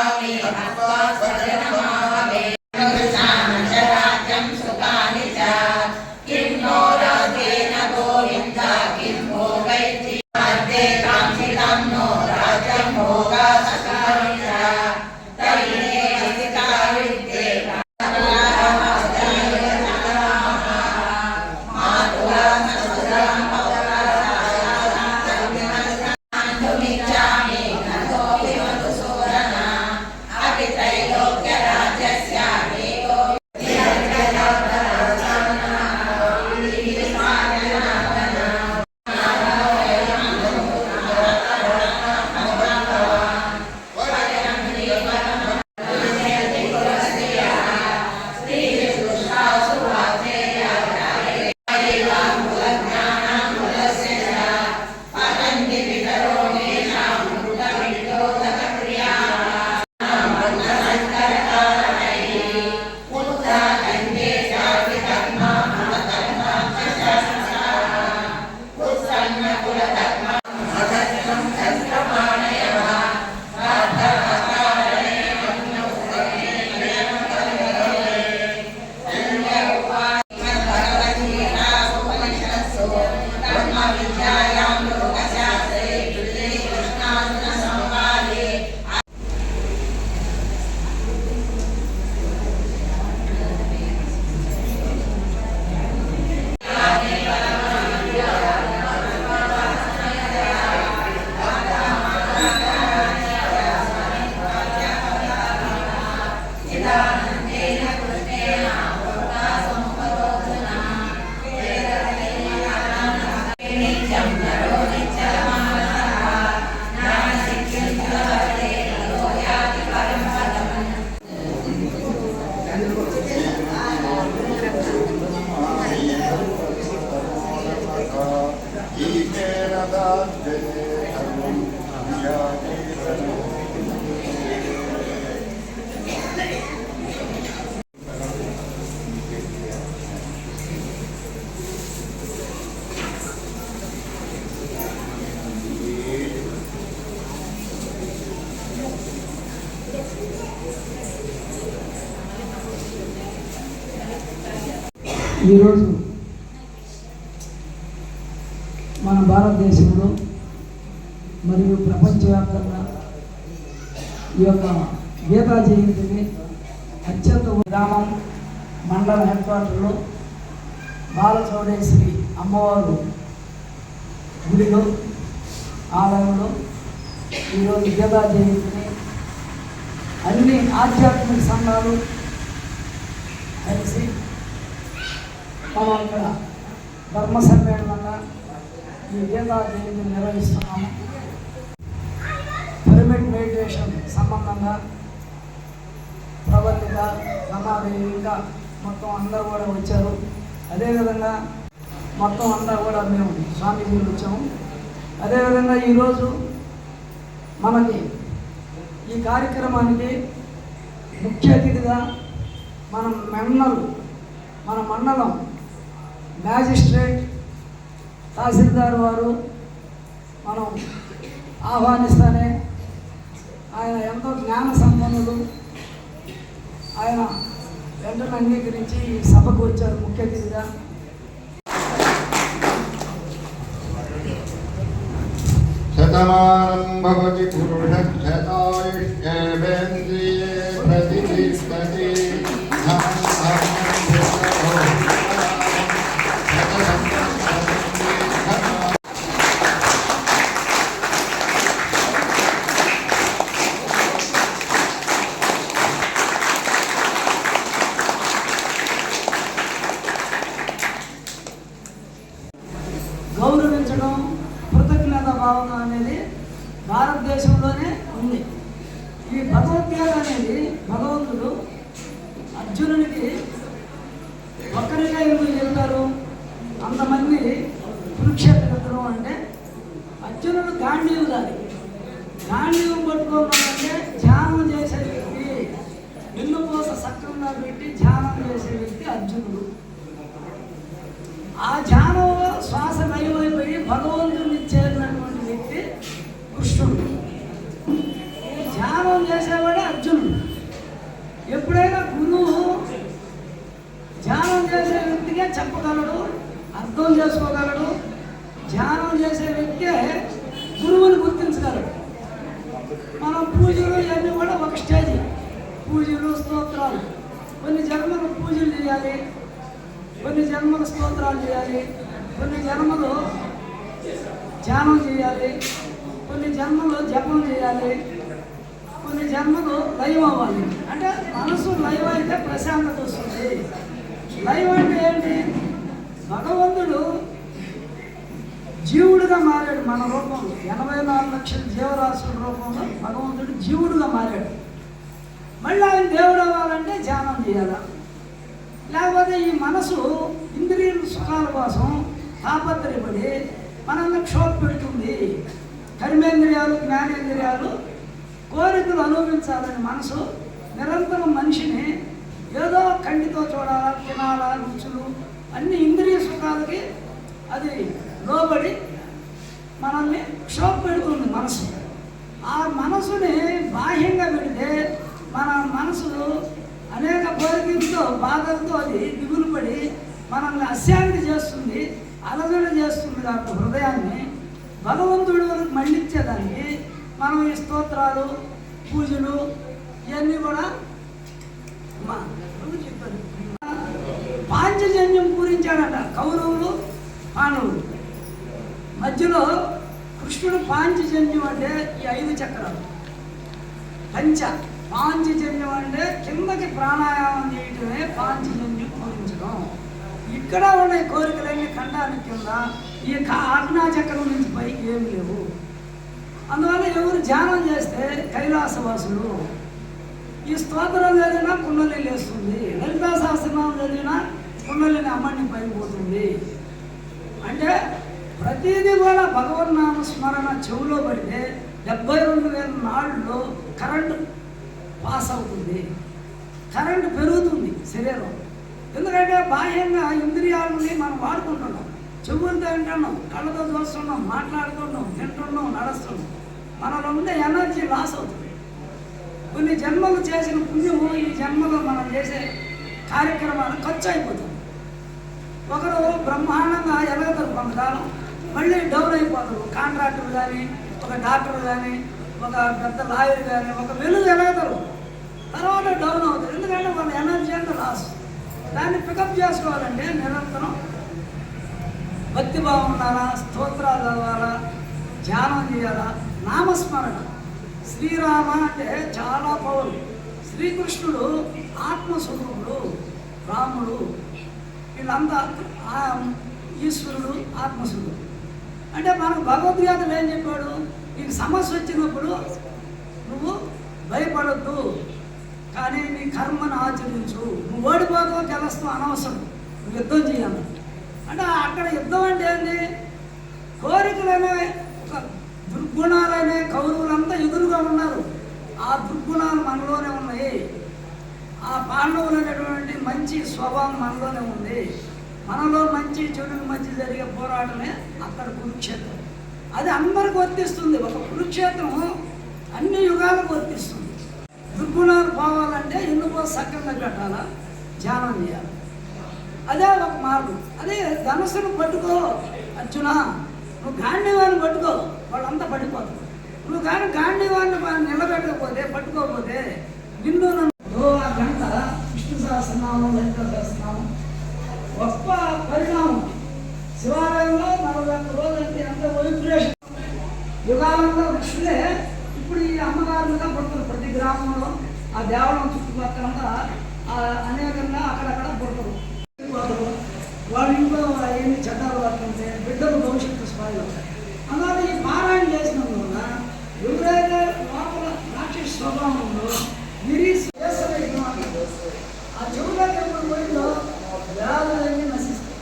स्वामी अप्पा सजनम ఈరోజు మన భారతదేశంలో మరియు ప్రపంచవ్యాప్తంగా ఈ యొక్క గీతా జయంతిని అత్యంత గ్రామం మండల హెడ్ క్వార్టర్లో బాలచౌడేశ్వరి అమ్మవారు గుడిలో ఆలయంలో ఈరోజు గీతా జయంతిని అన్ని ఆధ్యాత్మిక సంఘాలు కలిసి మనం ఇక్కడ ధర్మ సమ్మేళనంగా ఈ గీతా జయంతిని నిర్వహిస్తున్నాము. పిరమిడ్ మెడిటేషన్ సంబంధంగా ప్రవర్తిక రమాదేవి ఇంకా మొత్తం అందరూ కూడా వచ్చారు. అదేవిధంగా మొత్తం అందరూ కూడా మేము స్వామీజీలు వచ్చాము. అదేవిధంగా ఈరోజు మనకి ఈ కార్యక్రమానికి ముఖ్య అతిథిగా మనం మండలం మన మండలం మ్యాజిస్ట్రేట్ తహసీల్దార్ వారు మనం ఆహ్వానిస్తానే ఆయన ఎంతో జ్ఞాన సంపన్నులు ఆయన వెంటనే అంగీకరించి ఈ సభకు వచ్చారు ముఖ్య అతిథిగా. శతమానం భవతి పురుషక్షతాయుష్యేంద్రియే భారతదేశంలోనే ఉంది. ఈ భగవద్గీత అనేది భగవంతుడు అర్జునునికి ఒక్కరిగా ఎందుకు చెప్పారు అంతమంది కురుక్షేత్రం అంటే అర్జునుడు గాంధీవులాలి గాంధీవం పట్టుకోవాలంటే ధ్యానం చేసే వ్యక్తి వెన్నుపూస సక్రంగా పెట్టి ధ్యానం చేసే వ్యక్తి అర్జునుడు ఆ ధ్యానంలో శ్వాస నయమైపోయి భగవంతుని చేరినటువంటి వ్యక్తి కృష్ణుడు ధ్యానం చేసేవాడే అనుభవించగలరు మనం పూజలు ఇవన్నీ కూడా ఒక స్టేజ్ పూజలు స్తోత్రాలు కొన్ని జన్మలు పూజలు చేయాలి కొన్ని జన్మలు స్తోత్రాలు చేయాలి. కొన్ని జన్మలు ధ్యానం చేయాలి. కొన్ని జన్మలు జపం చేయాలి. కొన్ని జన్మలు లైవ్ అవ్వాలి. అంటే మనసు లైవ్ అయితే ప్రశాంతత వస్తుంది. లైవ్ అంటే ఏంటి? భగవంతుడు జీవుడుగా మారాడు మన రూపంలో. ఎనభై నాలుగు లక్షల జీవరాశుల రూపంలో భగవంతుడు జీవుడుగా మారాడు. మళ్ళీ ఆయన దేవుడు అవ్వాలంటే ధ్యానం చేయాలి? లేకపోతే ఈ మనసు ఇంద్రియ సుఖాల కోసం తాపత్రయపడి మనల్ని క్షోభ పెడుతుంది కర్మేంద్రియాలు జ్ఞానేంద్రియాలు కోరికలు అనుభవించాలని మనసు నిరంతరం మనిషిని ఏదో కంటితో చూడాలా తినాలా రుచులు అన్ని ఇంద్రియ సుఖాలకి అది లోబడి మనల్ని క్షోభ పెడుతుంది మనసు. ఆ మనసుని బాహ్యంగా పెడితే మన మనసు అనేక కోరికలతో బాధలతో అది దిగులు పడి మనల్ని అశాంతి చేస్తుంది అలజడ చేస్తుంది కాబట్టి హృదయాన్ని. భగవంతుడి వరకు మళ్ళించేదానికి మనం ఈ స్తోత్రాలు పూజలు ఇవన్నీ కూడా పాంచజన్యం పూరించాడట కౌరవులు పాండవులు. మధ్యలో కృష్ణుడు పాంచజన్యం అంటే ఈ ఐదు చక్రాలు. పంచ. పాంచజన్యం అంటే కిందకి ప్రాణాయామం చేయటమే పాంచజన్యం పూరించడం ఇక్కడ ఉన్న కోరికలన్నీ ఖండానికి కింద ఈ ఆజ్ఞా చక్రం నుంచి పైకి ఏమి లేవు. అందువల్ల ఎవరు ధ్యానం చేస్తే కైలాసవాసులు ఈ స్తోత్రం చదివినా కుండలి లేస్తుంది లలితా సహస్రనామం చదివినా కుండలిని అమ్మని పైపోతుంది అంటే ప్రతిదీ కూడా భగవన్నామ స్మరణ చెవులో పడితే డెబ్బై రెండు వేల నాళ్ళు కరెంటు పాస్ అవుతుంది. కరెంటు పెరుగుతుంది శరీరం. ఎందుకంటే బాహ్యంగా ఇంద్రియాలని మనం వాడుకుంటున్నాం. చెవులతో వింటున్నాం కళ్ళతో చూస్తున్నాం మాట్లాడుతున్నాం తింటున్నాం నడుస్తున్నాం. మనలో ఉండే ఎనర్జీ లాస్ అవుతుంది. కొన్ని జన్మలు చేసిన పుణ్యము ఈ జన్మలో మనం చేసే కార్యక్రమాలు ఖర్చు అయిపోతుంది ఒకరు బ్రహ్మాండంగా ఎదగతారు కొంతకాలం మళ్ళీ డౌన్ అయిపోతారు. కాంట్రాక్టర్ కానీ ఒక డాక్టర్ కానీ ఒక పెద్ద లాయర్ కానీ ఒక వెలుగు ఎదగతారు తర్వాత డౌన్ అవుతారు. ఎందుకంటే వాళ్ళ ఎనర్జీ అంటే లాస్ దాన్ని పికప్ చేసుకోవాలంటే నిరంతరం భక్తిభావం ఉండాలా స్తోత్రాలు చదవాలా ధ్యానం చేయాలా? నామస్మరణ. శ్రీరామ అంటే చాలా పౌరు శ్రీకృష్ణుడు ఆత్మస్వరూపుడు రాముడు. వీళ్ళంతా ఈశ్వరుడు ఆత్మస్వరూపుడు. అంటే మనకు భగవద్గీతలు ఏం చెప్పాడు? నీకు సమస్య వచ్చినప్పుడు నువ్వు భయపడద్దు. కానీ నీ కర్మను ఆచరించు. నువ్వు ఓడిపోతావు గెలుస్తావు అనవసరం. నువ్వు యుద్ధం చేయాలి. అంటే అక్కడ యుద్ధం అంటే ఏంటి కోరికలనే ఒక దుర్గుణాలనే కౌరవులంతా ఎదురుగా ఉన్నారు. ఆ దుర్గుణాలు మనలోనే ఉన్నాయి. ఆ పాండవులు అనేటువంటి మంచి స్వభావం మనలోనే ఉంది. మనలో మంచి చెడుకు మంచి జరిగే పోరాటమే అక్కడ కురుక్షేత్రం. అది అందరికి వర్తిస్తుంది. ఒక కురుక్షేత్రం అన్ని యుగాలకు వర్తిస్తుంది. దుర్గుణాలు పోవాలంటే ఎందుకో సక్రంగా కట్టాలా? ధ్యానం చేయాలి. అదే ఒక మార్గం. అదే ధనుసును పట్టుకో అర్జున. నువ్వు గాంధీవాన్ని పట్టుకో వాళ్ళంతా పడిపోతారు. నువ్వు కానీ గాంధీవాన్ని నిలబెట్టకపోతే పట్టుకోకపోతే నిన్ను ఆ గంట విష్ణు సహస్రనామం సహస్రనామం యుగాలంలో ఇప్పుడు ఈ అమ్మగారులుగా పుడతారు ప్రతి గ్రామంలో. ఆ దేవాలయం చుట్టుపక్కల అనేకంగా అక్కడక్కడ పుడతారు. వాళ్ళు వాళ్ళ ఇంట్లో ఏమి చట్టాలు పడుతుంటే బిడ్డలు భవిష్యత్తు స్థాయిలో అలాగే ఈ పారాయణ చేసినందువల్ల ఎవరైతే లోపల రాక్షస స్వభావం ఉందో నిరీస్ ఆ చెవులోకి ఎప్పుడు పోయిందో వ్యాధులన్నీ నశిస్తాయి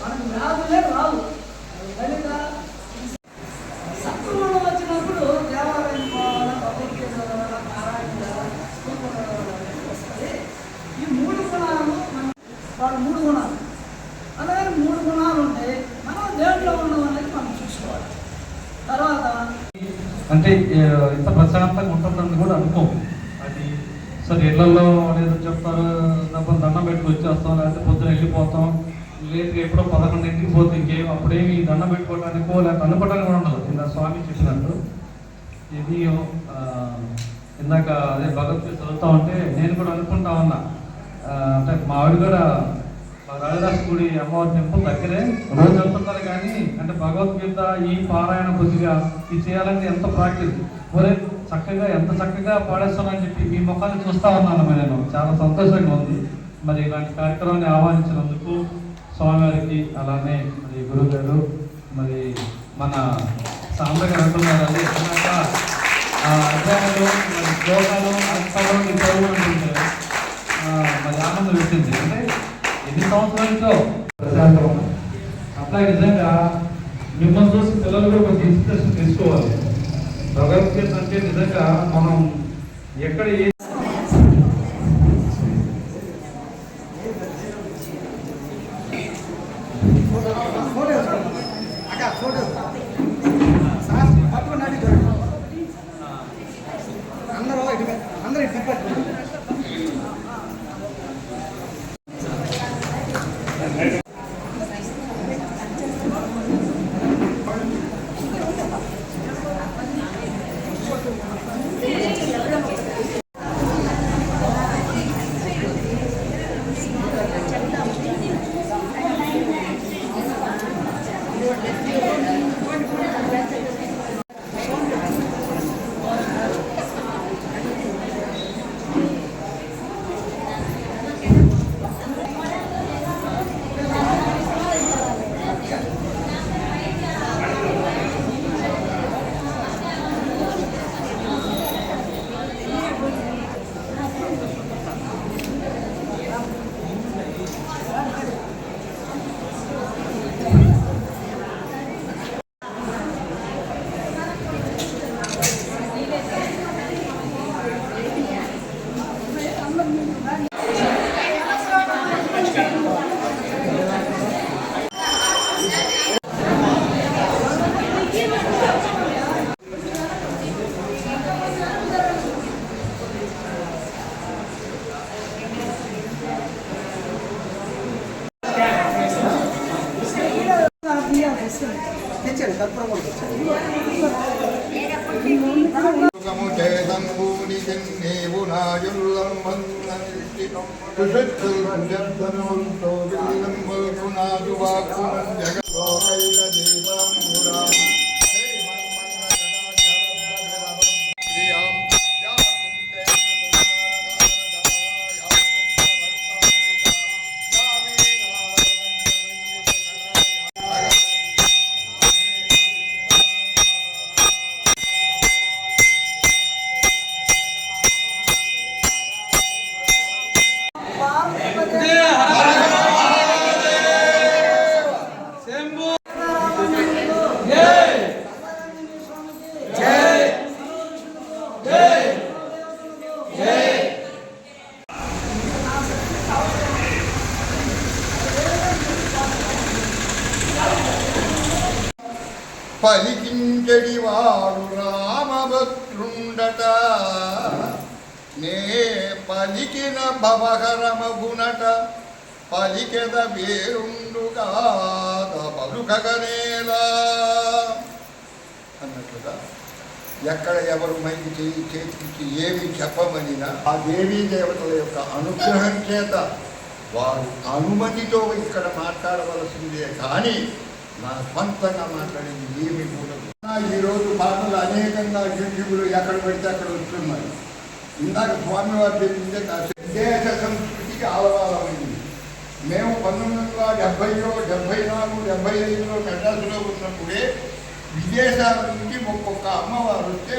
మనకు వ్యాధులే రావు కనుక సత్వగుణం వచ్చినప్పుడు దేవాలయం పోవాలా భగవద్గీత చదవాలా పారాయణ చేయాలా స్తోత్రం చదవాలా అనేది వస్తుంది ఈ మూడు గుణాలు మన వాళ్ళ మూడు గుణాలు అలాగే మూడు గుణాలు ఉంటాయి మనం దేంట్లో ఉన్నాం అనేది మనం చూసుకోవాలి తర్వాత అంటే ఇంత ప్రశాంతంగా ఉంటుందని కూడా అనుకో అది సరే ఇళ్ళలో ఏదో చెప్తారు డబ్బులు దండం పెట్టుకు వచ్చేస్తాం లేకపోతే పొద్దున వెళ్ళిపోతాం. లేదు ఎప్పుడో పదకొండింటికి పోతే ఇంకేం అప్పుడేమి దండం పెట్టుకోవడానికో లేకపోతే అనుకోవడానికి కూడా ఉండదు. ఇంత స్వామి చెప్పినట్టు ఇది ఇందాక అదే భగవద్గీత చదువుతా ఉంటే నేను కూడా అనుకుంటా ఉన్నా. అంటే మా ఆవిడ కూడా మా రాజదాస్ గుడి అమ్మవారి టెంపుల్ దగ్గరే రోజు వెళ్తుంటారు కానీ భగవద్గీత ఈ పారాయణ కొద్దిగా ఇది చేయాలంటే ఎంత ప్రాక్టీస్? ఒరే చక్కగా ఎంత చక్కగా పాడేస్తానని చెప్పి మీ ముఖాన్ని చూస్తా ఉన్నాను నేను చాలా సంతోషంగా ఉంది. మరి ఇలాంటి కార్యక్రమాన్ని ఆహ్వానించినందుకు స్వామివారికి అలానే మరి గురువు గారు మరి మన సాంబ గారు ఆ మరి శ్లోకాలు అర్థాలు చదువు మరి ఆనందం వచ్చింది అంటే ఎన్ని సంవత్సరాలతో అట్లాగే నిజంగా మిమ్మల్ని చూసి పిల్లలు కూడా కొంచెం ఇన్స్పిరేషన్ తీసుకోవాలి. భగవద్గీత అంటే నిజంగా మనం ఎక్కడ ఏ తెచ్చాను కర్పూరం కూడా తెచ్చాను. పలికించడి వాడు రామభక్తుండట నే పలికిన భవహరమగునట. పలికెద వేరుండుగా పలుకగనేలా. అన్నట్లుగా ఎక్కడ ఎవరు మైకి చేయి చేతికి ఏమి చెప్పమనినా ఆ దేవీ దేవతల యొక్క అనుగ్రహం చేత వారు అనుమతితో ఇక్కడ మాట్లాడవలసిందే. కానీ నా స్వంతంగా మాట్లాడింది ఏమి కూడదు ఈరోజు పాటలు అనేకంగా యూట్యూబ్లో ఎక్కడ పెడితే అక్కడ వస్తున్నాయి ఇందాక స్వామివారు చెప్పిందే దేశ సంస్కృతికి ఆలవాలమైంది మేము పంతొమ్మిది వందల డెబ్బైలో డెబ్బై నాలుగు డెబ్బై ఐదులో మెడ్రాసులో ఉన్నప్పుడే విదేశాల నుంచి ఒక్కొక్క అమ్మవారు వస్తే